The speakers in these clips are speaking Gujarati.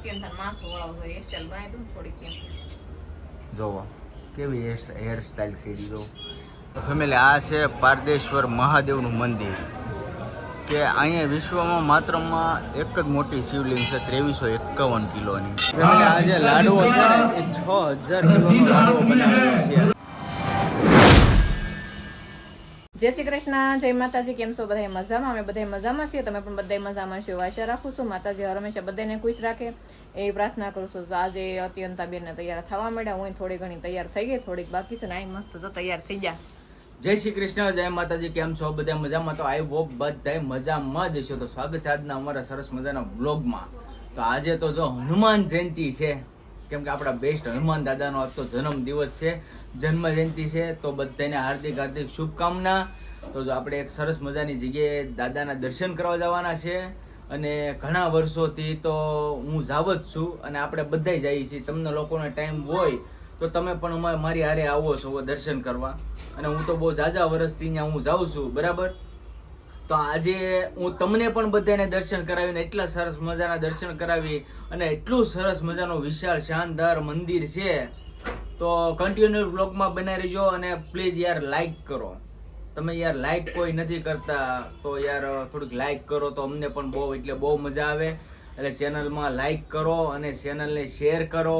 અત્યંત માથું વળાવતો હેર સ્ટાઈલ બનાવી દઉં થોડીક જોવો કેવી હેર સ્ટાઈલ કરી દો ફેમિલી આ છે પારદેશ્વર મહાદેવનું મંદિર કે અહીંયા વિશ્વમાં માત્રમાં એક જ મોટી શિવલિંગ છે ત્રેવીસો એકાવન કિલોની. આજે લાડવો છે એ છ હજાર લાડવો બનાવેલો છે. જય શ્રી કૃષ્ણ, જય માતાજી, કેમ છો? બધા મજામાં? અમે બધા મજામાં છીએ. તમે પણ બધા મજામાં છો. આશા રાખું છું માતાજી હંમેશા બધાને ખુશ રાખે. એવી પ્રાર્થના કરું છું આજે અત્યંતા બેનને તૈયાર થવા માંડ્યા. હું થોડી ઘણી તૈયાર થઈ ગઈ, થોડીક બાકી છે ને મસ્ત તો તૈયાર થઈ ગયા જય શ્રી કૃષ્ણ, જય માતાજી, કેમ છો? બધા મજામાં? તો આઈ હોપ બધા મજામાં જ છો તો સ્વાગત છે આજના અમારા સરસ મજાના વ્લોગમાં. તો આજે તો જો હનુમાન જયંતિ છે. કેમ કે આપણા બેસ્ટ હનુમાન દાદાનો આજ તો જન્મ દિવસ છે. જન્મ જયંતિ છે, તો બધાને હાર્દિક હાર્દિક શુભકામના. તો આપણે એક સરસ મજાની જગ્યાએ દાદાના દર્શન કરવા જવાના છે. અને ઘણા વર્ષોથી તો હું જાવ જ છું અને આપણે બધાય જઈએ છીએ. તમને લોકોને ટાઈમ હોય તો તમે પણ મારી હારે આવો છો દર્શન કરવા. અને હું તો બહુ ઝાઝા વર્ષથી અહીંયા હું જાઉં છું, બરાબર? તો આજે હું તમને પણ બધાને દર્શન કરાવીને એટલા સરસ મજાના દર્શન કરાવી અને એટલું સરસ મજાનું વિશાળ, શાનદાર મંદિર છે. તો કન્ટિન્યુ બ્લોગમાં બનાવી રહેજો અને પ્લીઝ યાર લાઈક કરો. તમે યાર લાઈક કોઈ નથી કરતા, તો યાર થોડીક લાઈક કરો તો અમને પણ બહુ, એટલે બહુ મજા આવે. એટલે ચેનલમાં લાઈક કરો અને ચેનલને શેર કરો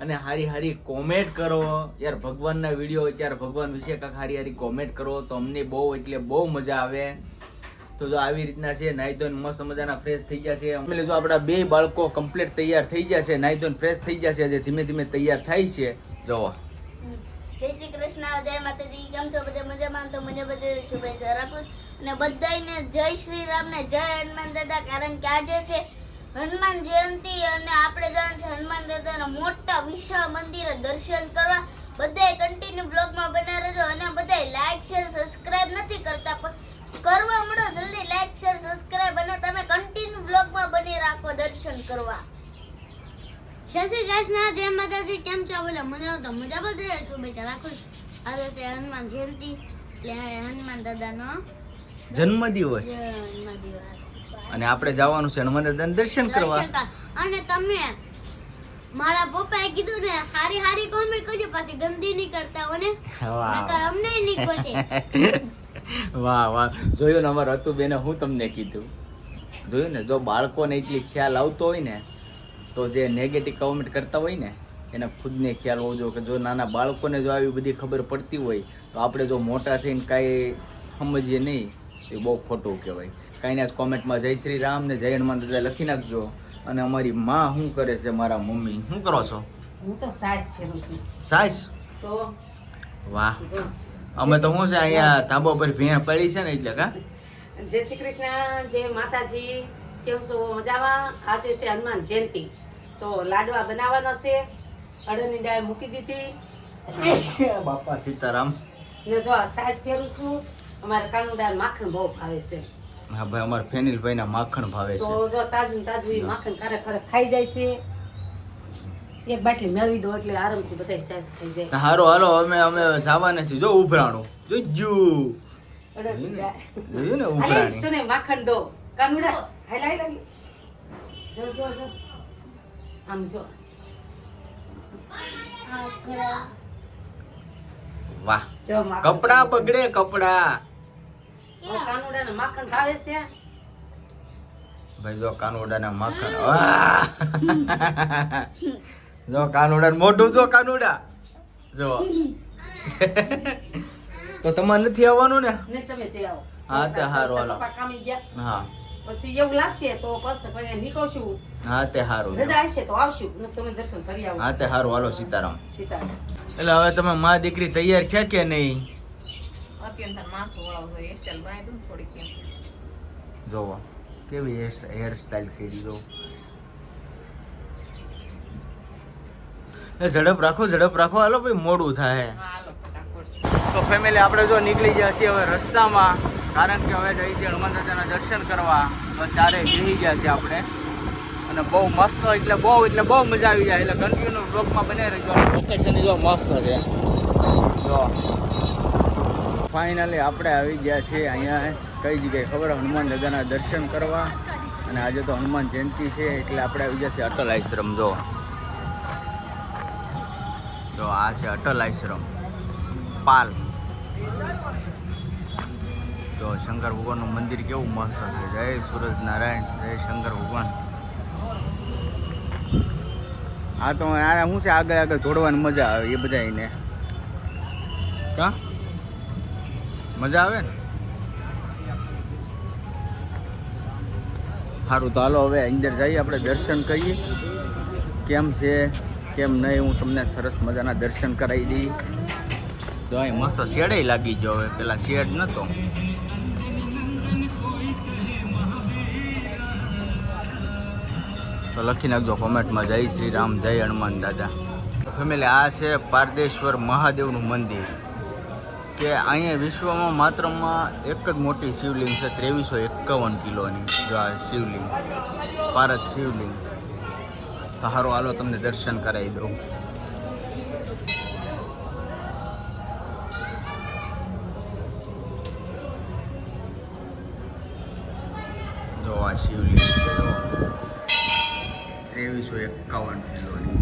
અને હારી હારી કોમેન્ટ કરો. યાર, ભગવાનના વીડિયો ત્યારે ભગવાન વિશે કાંક હારી હારી કોમેન્ટ કરો તો અમને બહુ, એટલે બહુ મજા આવે. તો જો આવી રીતના છે, નાઈ મસ્ત મજાના ફ્રેશ થઈ ગયા છે. અમે જો આપણા બે બાળકો કમ્પ્લીટ તૈયાર થઈ ગયા છે, નાઈ ફ્રેશ થઈ ગયા છે, આજે ધીમે ધીમે તૈયાર થાય છે. જોવો જય શ્રી કૃષ્ણ. જય માતાજી. કેમ છો? બધા મજામાં? તો મને બધા શુભેચ્છા રાખું. અને બધાને જય શ્રી રામ ને જય હનુમાન દાદા. કારણ કે આજે છે હનુમાન જયંતિ અને આપણે જવાનું છે હનુમાન દાદાના મોટા વિશાળ મંદિરે દર્શન કરવા. બધાય કન્ટિન્યુ બ્લોગમાં બના રહેજો અને બધાય લાઈક શેર સબસ્ક્રાઇબ નથી કરતા. પણ કરવા મળો જલ્દી લાઈક શેર સબસ્ક્રાઇબ અને તમે કન્ટિન્યુ બ્લોગમાં બની રાખો દર્શન કરવા. જય શ્રી કૃષ્ણ જય માતાજી કેમ છો બોલો મને તો મજા બધે શુભેચ્છા રાખું આજે છે હનુમાન જયંતિ. એટલે હનુમાન દાદાનો જન્મદિવસ. જન્મ દિવસ અને આપણે જવાનું છે હનુમાન દાદાને દર્શન કરવા. અને તમે મારા પપ્પાએ કીધું ને હારી હારી કોમેન્ટ કરજો પાછી ગંદી નહીં કરતા હો ને. અમને નહીં ગોઠે વાહ વાહ. જોયું ને અમારે હતું બેને હું તમને કીધું? જોયું ને જો બાળકોને એટલી ખ્યાલ આવતો હોય ને તો જે નેગેટિવ કોમેન્ટ કરતા હોય ને એને ખુદને ખ્યાલ હોવો જોઈએ કે જો નાના બાળકોને જો આવી બધી ખબર પડતી હોય તો આપણે જો મોટા થઈને કાંઈ સમજીએ નહીં એ બહુ ખોટું કહેવાય. કાંઈને જ કોમેન્ટમાં જય શ્રી રામ ને જય હનુમાન દાદા લખી નાખજો. અને અમારી માં શું કરે છે મારા મમ્મી? શું કરો છો? હું તો સાજ ફેરું છું. સાસ? તો? વાહ. અમે તો શું છે અહીંયા ધાબા પર ભેણ પડી છે ને એટલે કા? જય શ્રી કૃષ્ણ જય માતાજી. કેમ છો? મજામાં? આજે છે હનુમાન જયંતિ. તો લાડવા બનાવવાના છે. અડદની દાળ મૂકી દીધી. બાપા સીતારામ. ને જો સાસ ફેરું છું. અમારે કાનું દાળ માખણ બહુ ભાવે છે. હા ભાઈ અમારા ફેનિલભાઈ ના માખણ ભાવે તો જો તાજું તાજું માખણ ખારે ખારે ખાઈ જાય છે. એક બાટલી મેળવી દો એટલે આરામથી બધા સાસ ખાઈ જાય. હારો હાલો અમે અમે જવાના છીએ. જો ઉભરાણું. જોજો અડદની જોયું ને ઉભરાણી? તને માખણ દો. કાનુડા. હાલ હાલ હાલ. જો જો જો. આમ જો. વાહ. જો કપડા બગડે કપડા. કાનુડા ને માખણ ભાવે છે. ભાઈ જો કાનુડા ને માખણ જો કાનુડા મોઢું જો કાનુડા. જો. તો તમારે નથી આવવાનું ને? તમે જઈ આવો. હા, તે હારું, હાલો. હા. પછી એવું લાગશે તો પછી પછી નીકળશું. હા તે સારું રજા આવશે તો આવશું. ને તમે દર્શન કરી આવો. હા તે સારું હાલો સીતારામ. સીતારામ. એટલે હવે તમે માં દીકરી તૈયાર છે કે નહીં? અત્યંત માથું વળાવતો હોય સ્ટાઈલ બનાવી દઉં થોડીક જોવો. કેવી હેર સ્ટાઈલ કરી દો ઝડપ રાખો ઝડપ રાખો. હાલો ભાઈ મોડું થાય. હા હાલો ફટાફટ. તો ફેમિલી આપણે જો નીકળી ગયા છીએ હવે રસ્તામાં. કારણ કે હવે જઈએ છીએ હનુમાન દાદાના દર્શન કરવા તો ચારે જઈ ગયા છીએ આપણે. અને બહુ મસ્ત, એટલે બહુ એટલે બહુ મજા આવી જાય. એટલે કન્ટિન્યુ બ્લોકમાં બને રહેજો. લોકેશન જો મસ્ત છે. જો. ફાઇનલી આપણે આવી ગયા છીએ અહીંયા. કઈ જગ્યાએ ખબર હનુમાન દાદાના દર્શન કરવા. અને આજે તો હનુમાન જયંતિ છે, એટલે આપણે આવી જશે અટલ આશ્રમ, જો. જો, આ છે અટલ આશ્રમ. પાલ. તો શંકર ભગવાનનું મંદિર કેવું મસ્ત છે. જય સૂરજનારાયણ જય શંકર ભગવાન. હા તો આ શું છે? આગળ આગળ જોડવાની મજા આવે એ બધા એને કા? મજા આવે ને? સારું તો હાલો હવે અંદર જઈએ આપણે દર્શન કરીએ. કેમ છે? કેમ નહીં? હું તમને સરસ મજાના દર્શન કરાવી દઈએ તો અહીં મસ્ત શેડે લાગી ગયો હવે. પેલા શેડ નતો. તો લખી નાખજો, કોમેન્ટમાં. જય શ્રી રામ જય હનુમાન દાદા. ફેમિલી, આ છે પારદેશ્વર મહાદેવનું મંદિર, કે અહીંયા વિશ્વમાં માત્રમાં એક જ મોટી શિવલિંગ છે, ત્રેવીસો એકાવન કિલોની. જો આ શિવલિંગ, પારદ શિવલિંગ. તો સારું હાલો, તમને દર્શન કરાવી દઉં. જો આ શિવલિંગ ત્રેવીસો એકાવન કિલોની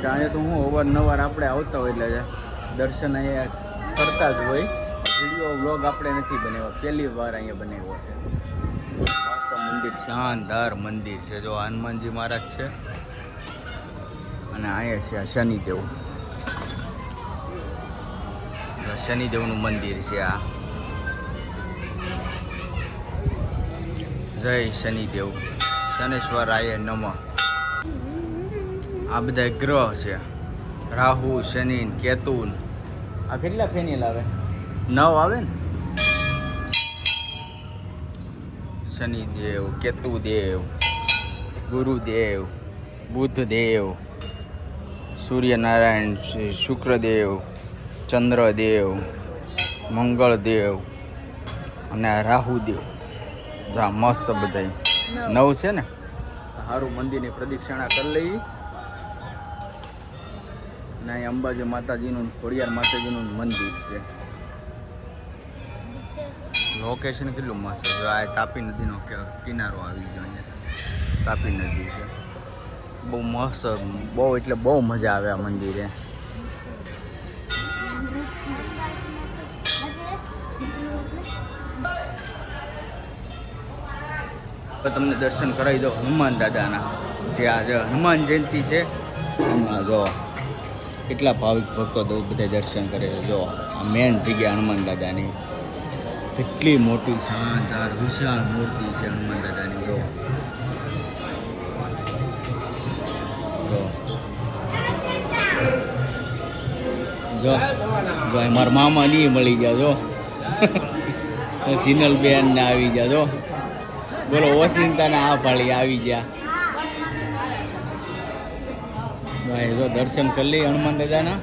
ત્યાં તો હું અવારનવાર આપણે આવતા હોય એટલે દર્શન અહીંયા કરતા જ હોય. વીડિયો, વ્લોગ આપણે નથી બનાવ્યો. પહેલી વાર અહીંયા બનાવ્યો છે. મંદિર શાનદાર મંદિર છે. જો હનુમાનજી મહારાજ છે. અને અહીંયા છે આ શનિદેવ. શનિદેવનું મંદિર છે આ. જય શનિદેવ. શનેશ્વરાય નમઃ. આ બધા ગ્રહ છે. રાહુ, શનિ કેતુન કેતુ. આ કેટલા ફેનિલ આવે નવ આવે ને? શનિદેવ, કેતુદેવ, ગુરુદેવ, બુધદેવ, સૂર્યનારાયણ શુક્રદેવ, ચંદ્રદેવ, મંગળદેવ અને રાહુદેવ. જા મસ્ત બધા નવ. છે ને? સારું મંદિરની પ્રદક્ષિણા કરી લઈ. અને અહીં અંબાજી માતાજીનું ખોડિયાર માતાજીનું મંદિર છે. લોકેશન કેટલું મસ્ત છે. આ તાપી નદીનો કે- કિનારો આવી ગયો અહીંયા. તાપી નદી છે. બહુ મસ્ત બહુ એટલે બહુ મજા આવે આ મંદિરે. તો તમને દર્શન કરાવી દો હનુમાન દાદાના. જે આજે હનુમાન જયંતિ છે એમાં જો કેટલા ભાવિક ભક્તો દ- બધા દર્શન કરે છે. જો આ મેન જગ્યા હનુમાન દાદાની. કેટલી મોટી શાનદાર, વિશાળ મૂર્તિ છે હનુમાન દાદાની, જો. જો. જો મારા મામા નહીં મળી ગયા, જો. જીનલ બેન ને આવી ગયા, જો. બોલો ઓસિંતાના આ પાળી આવી ગયા. ભાઈ, જો દર્શન કરી લઈએ હનુમાન દાદાના.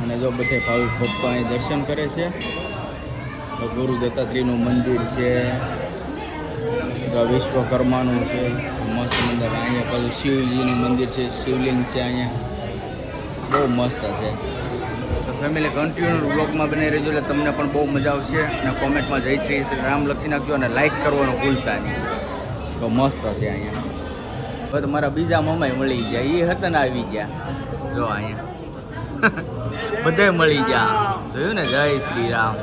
અને જો બધે ભાવિક ભક્તો અહીં દર્શન કરે છે. તો ગુરુ દત્તાત્રીનું મંદિર છે. વિશ્વકર્માનું છે. મસ્ત મંદિર. અહીંયા પાછું શિવજીનું મંદિર છે. શિવલિંગ છે અહીંયા. બહુ મસ્ત છે. તો ફેમિલી કન્ટિન્યુ બ્લોગમાં બની રહેજો એટલે તમને પણ બહુ મજા આવશે. અને કોમેન્ટમાં જય શ્રી શ્રી રામ લખી નાખજો અને લાઇક કરવાનું ભૂલતા નહીં. તો મસ્ત છે અહીંયા. હવે તો મારા બીજા મમ્માય મળી ગયા. એ હતા ને આવી ગયા. જો અહીંયા. બધાય મળી ગયા. જોયું ને? જય શ્રી રામ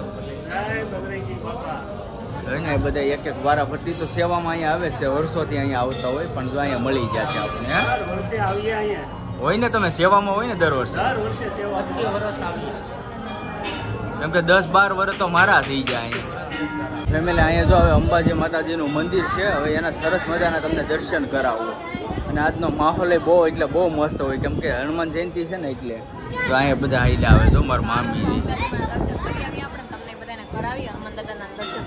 જોયું ને? બધા એક એક વારા ફરતી તો સેવામાં અહીંયા આવે છે. વર્ષોથી અહીંયા આવતા હોય પણ જો અહીંયા મળી ગયા છે આપણે હે? વર્ષે આવીએ અહીંયા. હોય ને તમે? સેવામાં હોય ને દર વર્ષે? દર વર્ષે સેવા કેમ કે દસ બાર વર્ષ તો મારા થઈ ગયા અહીંયા ફેમિલી અહીંયા જો હવે અંબાજી માતાજીનું મંદિર છે હવે એના સરસ મજાના તમને દર્શન કરાવો. અને આજનો માહોલ એ બહુ એટલે બહુ મસ્ત હોય કેમ કે હનુમાન જયંતિ છે ને એટલે. તો અહીંયા બધા આઈલા આવે જો મારા મામી. દર્શન આપણે તમને બધાને કરાવી હનુમાન દર્શન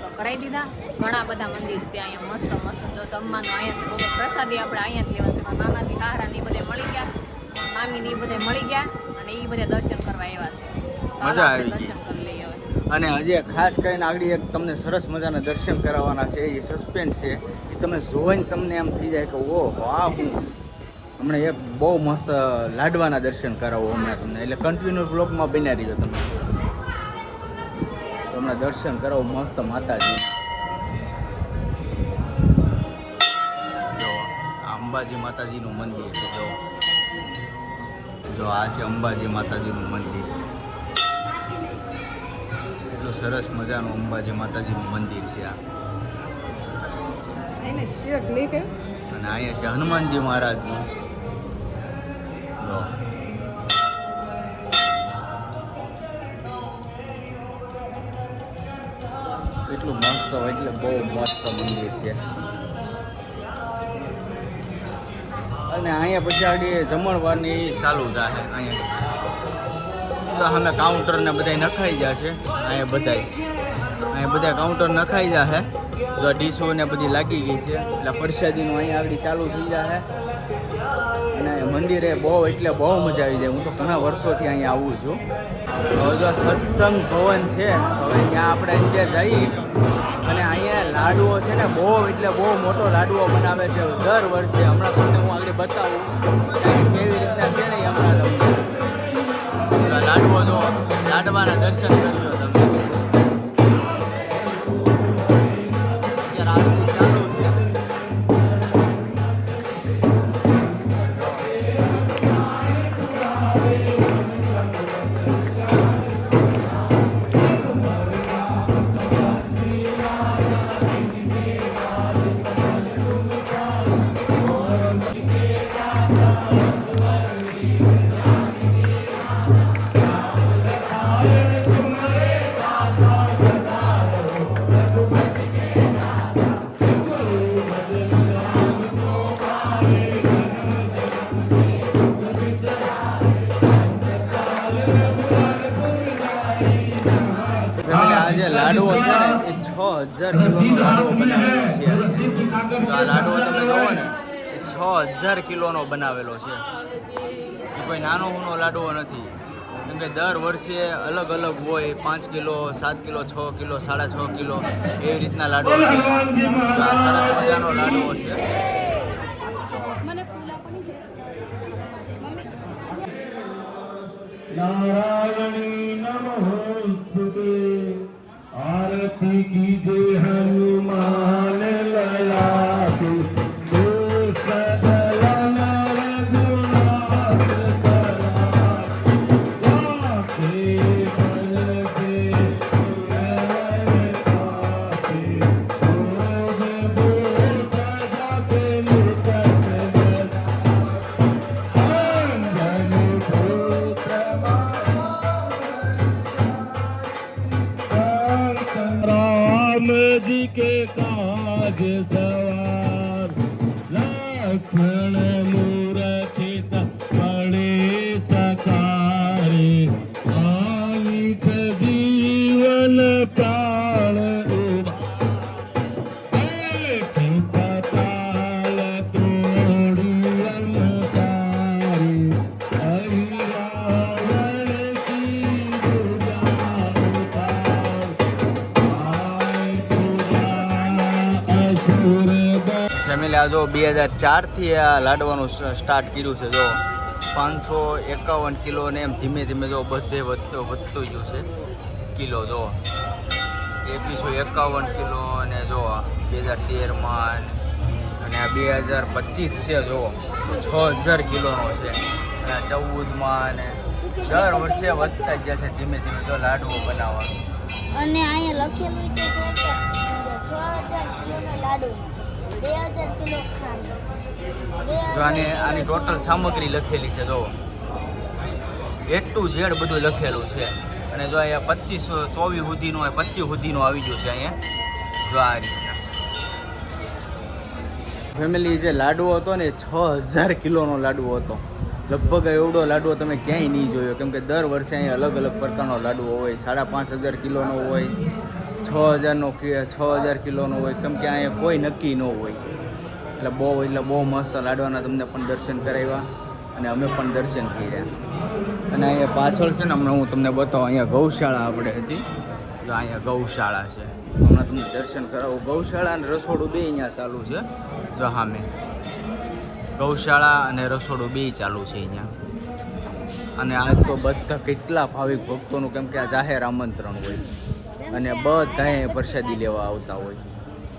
તો કરાવી દીધા ઘણા બધા મંદિર છે અહીંયા મસ્ત મસ્ત જમવાનું અહીંયા પ્રસાદી આપણે અહીંયા જ લેવા છે મામાથી હારા ને બધે મળી ગયા મામી ને એ બધે મળી ગયા અને એ બધે દર્શન કરવા આવ્યા છે. મજા આવી ગઈ. દર્શન કરી લઈએ હવે અને હજી ખાસ કરીને આગળ એક તમને સરસ મજાના દર્શન કરાવવાના છે, એ સસ્પેન્સ છે. એ તમે જોઈને તમને એમ થઈ જાય કે ઓ આ હું હમણાં એક બહુ મસ્ત લાડવાના દર્શન કરાવો હમણાં તમને. એટલે કન્ટિન્યુ બ્લોકમાં બન્યા રહ્યો તમે. હમણાં દર્શન કરાવો મસ્ત માતાજી. અંબાજી માતાજીનું મંદિર જો. જો, આ છે અંબાજી માતાજીનું મંદિર. સરસ મજાનું અંબાજી માતાજીનું મંદિર છે આ. અને અહીંયા છે હનુમાનજી મહારાજનું. એટલું મસ્ત હોય એટલે બહુ મસ્ત મંદિર છે. અને અહીંયા પછી આગળ જમણવારની ચાલુ થાય અહીંયા. તો સામે કાઉન્ટર ને બધા નખાઈ જશે અહીંયા બધાય. અહીંયા બધા કાઉન્ટર નખાઈ જશે તો ડીશો ને બધી લાગી ગઈ છે. એટલે પ્રસાદીનું અહીંયા આગળ ચાલુ થઈ જશે અને મંદિરે બહુ એટલે બહુ મજા આવી જાય. હું તો ઘણા વર્ષોથી અહીંયા આવું છું. હવે જો સત્સંગ ભવન છે હવે ત્યાં આપણે અંદર જઈ અને અહીંયા લાડુઓ છે ને, બહુ એટલે બહુ મોટો લાડુઓ બનાવે છે. દર વર્ષે હમણાં તમને હું આગળ બતાવું. લાડવાના દર્શન કરજો હજાર કિલોનો આ લાડવો તમે જોવો ને એ છ હજાર કિલોનો બનાવેલો છે. એ કોઈ નાનો ઊનો લાડવો નથી. કેમ કે દર વર્ષે અલગ અલગ હોય પાંચ કિલો સાત કિલો છ કિલો સાડા છ કિલો એવી રીતના લાડવો મજાનો લાડવો છે. નારાયણી નમઃ. आरती कीजे हनुमान જો બે હજાર ચારથી આ લાડવાનું સ્ટાર્ટ કર્યું છે, જો પાંચસો એકાવન કિલો ને એમ ધીમે ધીમે જો બધે વધતો, વધતું ગયું છે કિલો, જો એકવીસો એકાવન કિલો અને જો બે હજાર તેરમાં અને આ બે હજાર પચીસ છે, જો છ હજાર કિલોનો છે. અને આ ચૌદમાં અને દર વર્ષે વધતા જ છે ધીમે ધીમે જો લાડવો બનાવવાનું. અને અહીંયા લખેલું છે છ હજાર કિલોનો લાડુ જો આને આની ટોટલ સામગ્રી લખેલી છે જો એ ટુ ઝેડ બધું લખેલું છે. અને જો અહીંયા પચીસ, ચોવીસ સુધીનું હોય, પચીસ સુધીનું આવી ગયું છે અહીંયા. જો આ ફેમિલી જે લાડવો હતો ને છ હજાર કિલોનો લાડવો હતો. લગભગ એવડો લાડવો તમે ક્યાંય નહીં જોયો. કેમ કે દર વર્ષે અહીંયા અલગ અલગ પ્રકારનો લાડવો હોય, સાડા પાંચ હજાર કિલોનો હોય. છ હજારનો છ હજાર કિલોનો હોય, કેમ કે અહીંયા કોઈ નક્કી ન હોય. એટલે બહુ એટલે બહુ મસ્ત લાડવાના તમને પણ દર્શન કરાવ્યા અને અમે પણ દર્શન કર્યા. અને અહીંયા પાછળ છે ને, હમણાં હું તમને બતાવું, અહીંયા ગૌશાળા આપણે હતી. જો અહીંયા ગૌશાળા છે. હમણાં તમને દર્શન કરાવું. ગૌશાળા અને રસોડું બે અહીંયા ચાલુ છે. જો સામે ગૌશાળા અને રસોડું બે ચાલુ છે અહીંયા. અને આજ તો બધા કેટલા ભાવિક ભક્તોનું, કેમ કે આ જાહેર આમંત્રણ હોય. અને બધાએ પ્રસાદી લેવા આવતા હોય.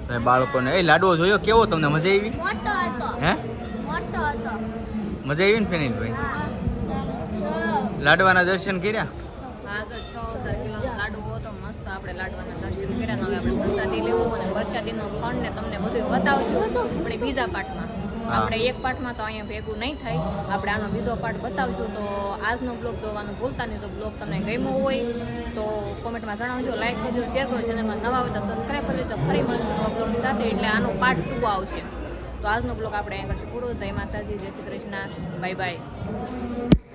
અને બાળકોને એ લાડવો જોયો? કેવો તમને? મજા આવી? મોટો હતો. હે? મોટો હતો. મજા આવી ને ફેનિલભાઈ હા લાડવાના દર્શન કર્યા? હા છ હજાર કિલો લાડુ હતો. મસ્ત આપણે લાડવાના દર્શન કર્યા. ને હવે આપણે પ્રસાદી લેવું અને પ્રસાદીનો ફંડ ને તમને બધું બતાવશું. આપણે બીજા પાર્ટમાં. આપણે એક પાર્ટમાં તો અહીંયા ભેગું નહીં થાય. આપણે આનો બીજો પાર્ટ બતાવશું. તો આજનો બ્લોગ જોવાનું ભૂલતા નહીં. તો બ્લોગ તમને ગમ્યો હોય તો કોમેન્ટમાં જણાવજો લાઈક કરજો શેર કરજો. ચેનલમાં નવા હોય તો સબસ્ક્રાઈબ કરજો તો ફરી મળશું બ્લોગની સાથે. એટલે આનો પાર્ટ ટુ આવશે. તો આજનો બ્લોગ આપણે અહીંયા કરશું. પૂરો. જય માતાજી. જય શ્રી કૃષ્ણ. Bye bye